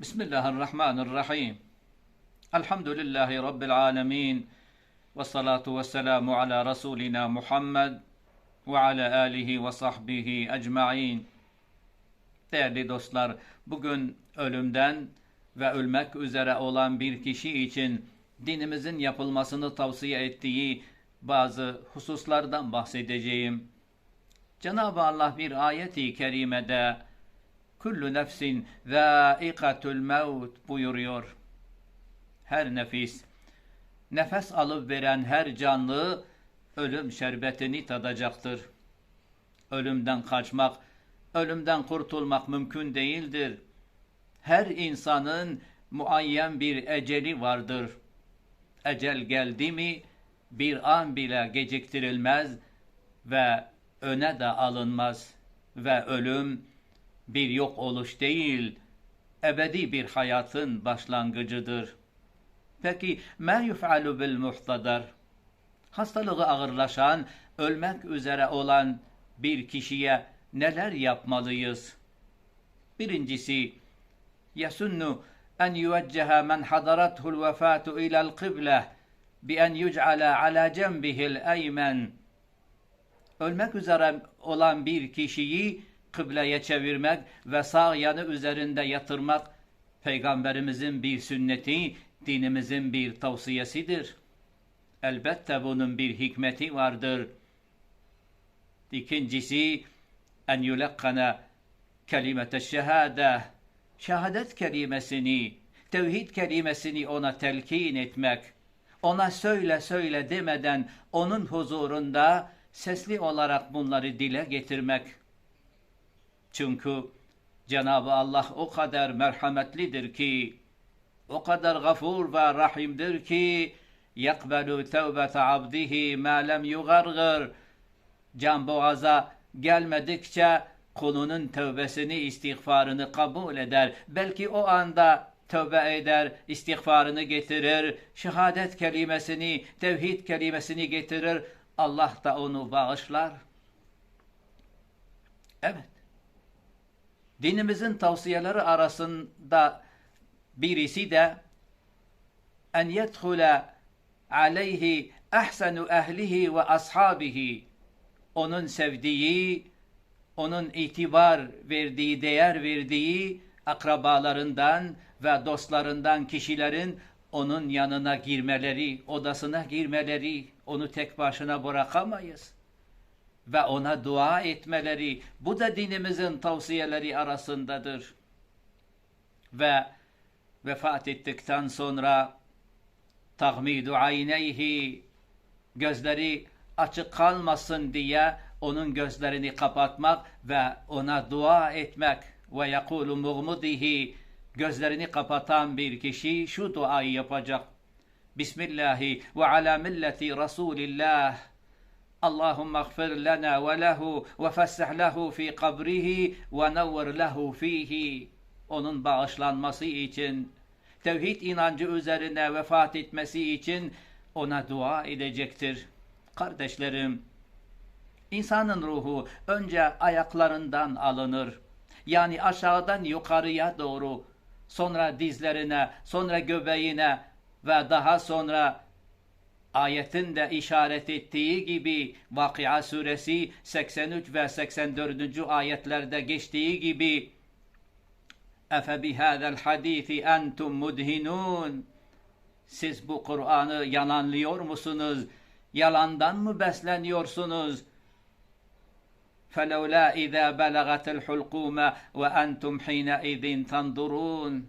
Bismillahirrahmanirrahim. Elhamdülillahi Rabbil alemin. Ve salatu ve selamu ala Resulina Muhammed ve ala alihi ve sahbihi ecma'in. Değerli dostlar, bugün ölümden ve ölmek üzere olan bir kişi için dinimizin yapılmasını tavsiye ettiği bazı hususlardan bahsedeceğim. Cenab-ı Allah bir ayeti kerimede kullu nefsin zâikatul mevt buyuruyor. Her nefis, nefes alıp veren her canlı ölüm şerbetini tadacaktır. Ölümden kaçmak, ölümden kurtulmak mümkün değildir. Her insanın muayyen bir eceli vardır. Ecel geldi mi bir an bile geciktirilmez ve öne de alınmaz ve ölüm bir yok oluş değil, ebedi bir hayatın başlangıcıdır. Peki, yuf'alu bil muhtadar? Hastalığı ağırlaşan, ölmek üzere olan bir kişiye neler yapmalıyız? Birincisi, en yuvecceha men hadarathu'l vefatu ila'l kıble bi en yuc'ala ala cembihi'l eymen. Ölmek üzere olan bir kişiyi kıbleye çevirmek ve sağ yanı üzerinde yatırmak peygamberimizin bir sünneti, dinimizin bir tavsiyesidir. Elbette bunun bir hikmeti vardır. İkincisi en yulekkana kelimete şehade şehadet kelimesini, tevhid kelimesini ona telkin etmek, ona söyle söyle demeden onun huzurunda sesli olarak bunları dile getirmek. Çünkü Cenab-ı Allah o kadar merhametlidir ki, o kadar gafur ve rahimdir ki, yakbelu tevbete abdihi ma lem yugargır. Can boğaza gelmedikçe kulunun tövbesini, istiğfarını kabul eder. Belki o anda tövbe eder, istiğfarını getirir, şehadet kelimesini, tevhid kelimesini getirir. Allah da onu bağışlar. Evet. Dinimizin tavsiyeleri arasında birisi de en yedhule aleyhi ahsenu ehlihi ve ashabihi onun sevdiği, onun itibar verdiği, değer verdiği akrabalarından ve dostlarından kişilerin onun yanına girmeleri, odasına girmeleri, onu tek başına bırakamayız. Ve ona dua etmeleri, bu da dinimizin tavsiyeleri arasındadır. Ve vefat ettikten sonra tahmidu ayneyhi, gözleri açık kalmasın diye onun gözlerini kapatmak ve ona dua etmek ve yakulu muğmudihi gözlerini kapatan bir kişi şu duayı yapacak. Bismillahi ve ala milleti Resulillah. Allahümme gfir lana ve lehu ve fessih lehu fi kabrihi ve nevver lehu fihi. Onun bağışlanması için, tevhid inancı üzerine vefat etmesi için ona dua edecektir. Kardeşlerim, insanın ruhu önce ayaklarından alınır. Yani aşağıdan yukarıya doğru, sonra dizlerine, sonra göbeğine ve daha sonra ayetin de işaret ettiği gibi Vakıa suresi 83 ve 84. ayetlerde geçtiği gibi Efe bihâzel hadîfi entum mudhinûn Siz bu Kur'an'ı yalanlıyor musunuz? Yalandan mı besleniyorsunuz? فَلَوْلَا اِذَا بَلَغَتِ الْحُلْقُومَ وَاَنْتُمْ حِينَئِذٍ تَنْظُرُونَ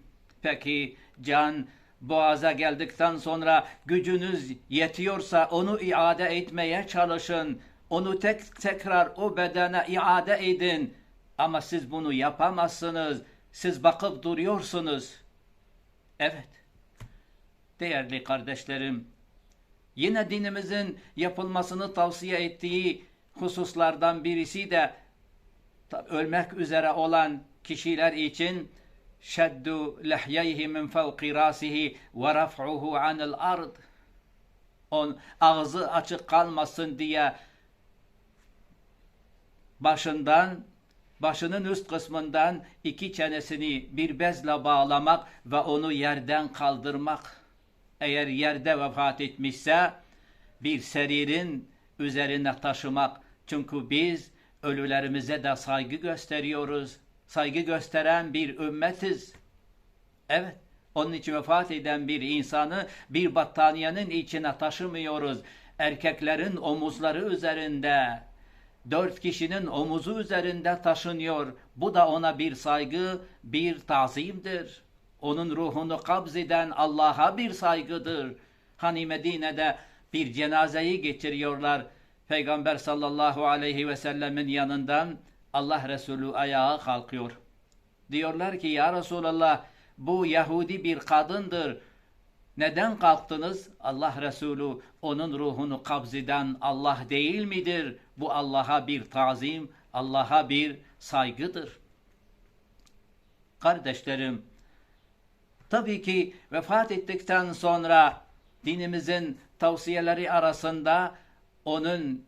Peki can boğaza geldikten sonra gücünüz yetiyorsa onu iade etmeye çalışın. Onu tek tekrar o bedene iade edin. Ama siz bunu yapamazsınız. Siz bakıp duruyorsunuz. Evet. Değerli kardeşlerim, yine dinimizin yapılmasını tavsiye ettiği hususlardan birisi de ölmek üzere olan kişiler için şeddu lehyeyhi min fevki rasihi ve raf'uhu anil ard on ağzı açık kalmasın diye başından başının üst kısmından iki çenesini bir bezle bağlamak ve onu yerden kaldırmak. Eğer yerde vefat etmişse bir seririn üzerine taşımak. Çünkü biz ölülerimize de saygı gösteriyoruz. Saygı gösteren bir ümmetiz. Evet, onun için vefat eden bir insanı bir battaniyenin içine taşımıyoruz. Erkeklerin omuzları üzerinde, dört kişinin omuzu üzerinde taşınıyor. Bu da ona bir saygı, bir tazimdir. Onun ruhunu kabz eden Allah'a bir saygıdır. Hani Medine'de bir cenazeyi geçiriyorlar. Peygamber sallallahu aleyhi ve sellemin yanından Allah Resulü ayağa kalkıyor. Diyorlar ki ya Resulallah bu Yahudi bir kadındır. Neden kalktınız? Allah Resulü onun ruhunu kabzeden Allah değil midir? Bu Allah'a bir tazim, Allah'a bir saygıdır. Kardeşlerim, tabii ki vefat ettikten sonra dinimizin tavsiyeleri arasında onun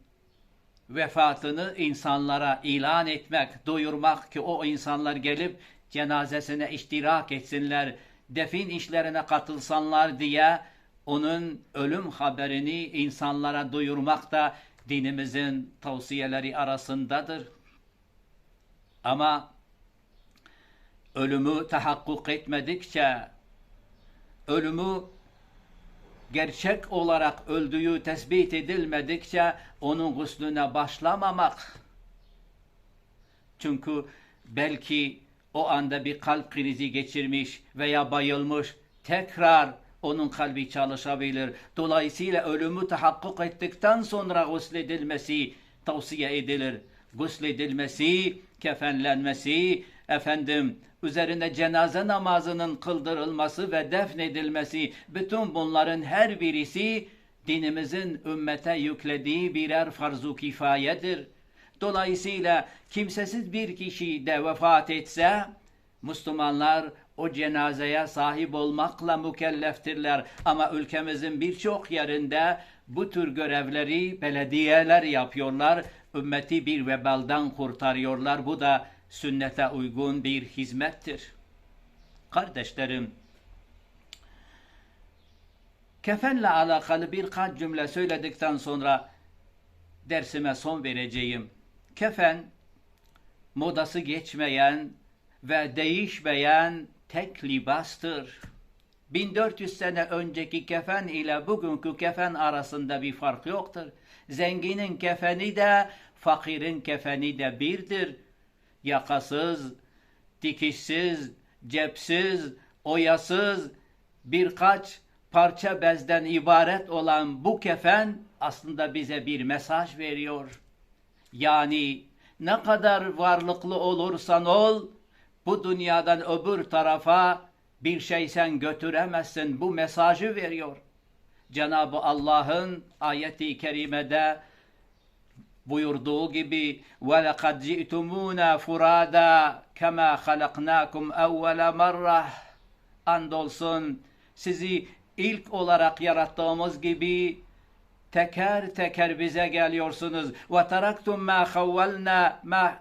vefatını insanlara ilan etmek, duyurmak ki o insanlar gelip cenazesine iştirak etsinler, defin işlerine katılsanlar diye onun ölüm haberini insanlara duyurmak da dinimizin tavsiyeleri arasındadır. Ama ölümü tahakkuk etmedikçe, ölümü gerçek olarak öldüğü tespit edilmedikçe onun guslüne başlamamak. Çünkü belki o anda bir kalp krizi geçirmiş veya bayılmış, tekrar onun kalbi çalışabilir. Dolayısıyla ölümü tahakkuk ettikten sonra gusledilmesi tavsiye edilir. Gusledilmesi, kefenlenmesi, efendim üzerine cenaze namazının kıldırılması ve defnedilmesi, bütün bunların her birisi dinimizin ümmete yüklediği birer farzu kifayedir. Dolayısıyla kimsesiz bir kişi de vefat etse, Müslümanlar o cenazeye sahip olmakla mükelleftirler. Ama ülkemizin birçok yerinde bu tür görevleri belediyeler yapıyorlar. Ümmeti bir vebaldan kurtarıyorlar. Bu da sünnete uygun bir hizmettir. Kardeşlerim, kefenle alakalı birkaç cümle söyledikten sonra dersime son vereceğim. Kefen, modası geçmeyen ve değişmeyen tek libastır. 1400 sene önceki kefen ile bugünkü kefen arasında bir fark yoktur. Zenginin kefeni de, fakirin kefeni de birdir yakasız, dikişsiz, cepsiz, oyasız birkaç parça bezden ibaret olan bu kefen aslında bize bir mesaj veriyor. Yani ne kadar varlıklı olursan ol, bu dünyadan öbür tarafa bir şey sen götüremezsin. Bu mesajı veriyor. Cenab-ı Allah'ın ayeti kerimede buyurduğu gibi وَلَقَدْ جِئْتُمُونَا فُرَادًا كَمَا خَلَقْنَاكُمْ اَوَّلَ مَرَّةً Andolsun sizi ilk olarak yarattığımız gibi teker teker bize geliyorsunuz. وَتَرَكْتُمْ مَا خَوَّلْنَا مَا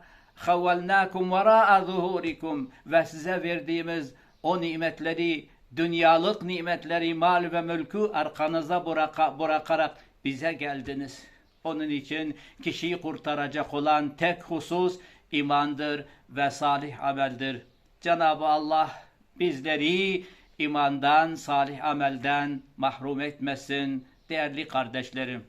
خَوَّلْنَاكُمْ وَرَاءَ ظُهُورِكُمْ Ve size verdiğimiz o nimetleri, dünyalık nimetleri, mal ve mülkü arkanıza bırakarak bize geldiniz. Onun için kişiyi kurtaracak olan tek husus imandır ve salih ameldir. Cenab-ı Allah bizleri imandan, salih amelden mahrum etmesin değerli kardeşlerim.